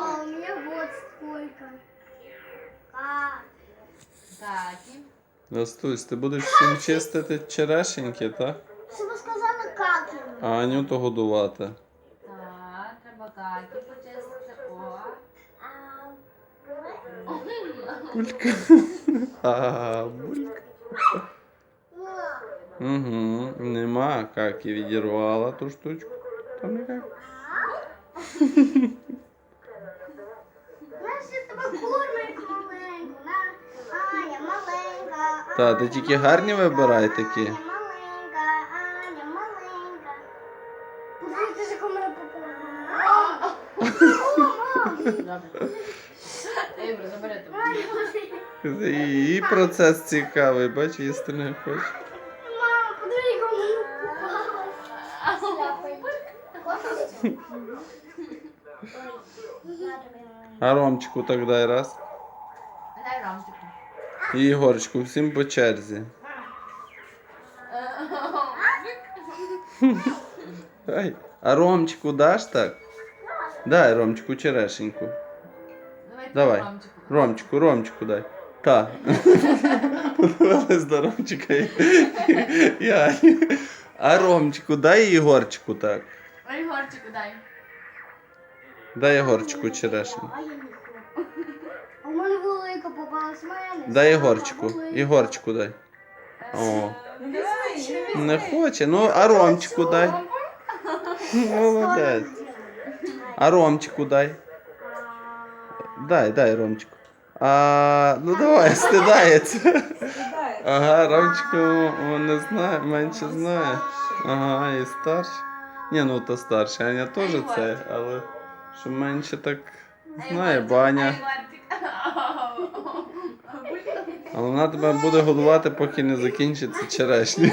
А у меня вот сколько. А, Каті. Настусь, ти будеш всім чистити черешеньки, так? вы сказали, как А Анюту годувати. Так, треба Каті почистити. О. Булька. А, булька. Угу. Нема, как і відірвала ту штучку. Там яка. Знаешь, я тебе кормлю маленьку, на Аня маленька. Та, ти тільки гарні вибирай такі. Подивіться, мене попала. Забери тебе. Її процес цікавий, бач, їсти не хоче. Мама, подивіться, яку мене попала. А Ромчику так дай раз. Дай рамчику. І Ігорчику, всім по черзі. Ай. А Ромчику даш так? Дай Ромчику черешеньку. Давай. Ромчику, Ромчику дай. Та. Подивилась до Ромчика. і- і Ані. А Ромчику дай і Ігорчику так. Ой, Ігорчику дай. Дай Ігорчику черешеньку. А я не хочу. А в мене велика попалась мене. Дай Ігорчику. Ігорчику дай. О. Не хоче. Ну, а Ромчику дай. Молодець. А Ромчику дай. Дай, дай Ромчику. А, ну давай, стидається. Ага, Ромчику не знає, менше знає. Ага, і старший. Ні, ну то старший, Аня теж це, але що менше так знає баня. Але вона тебе буде годувати, поки не закінчиться черешня.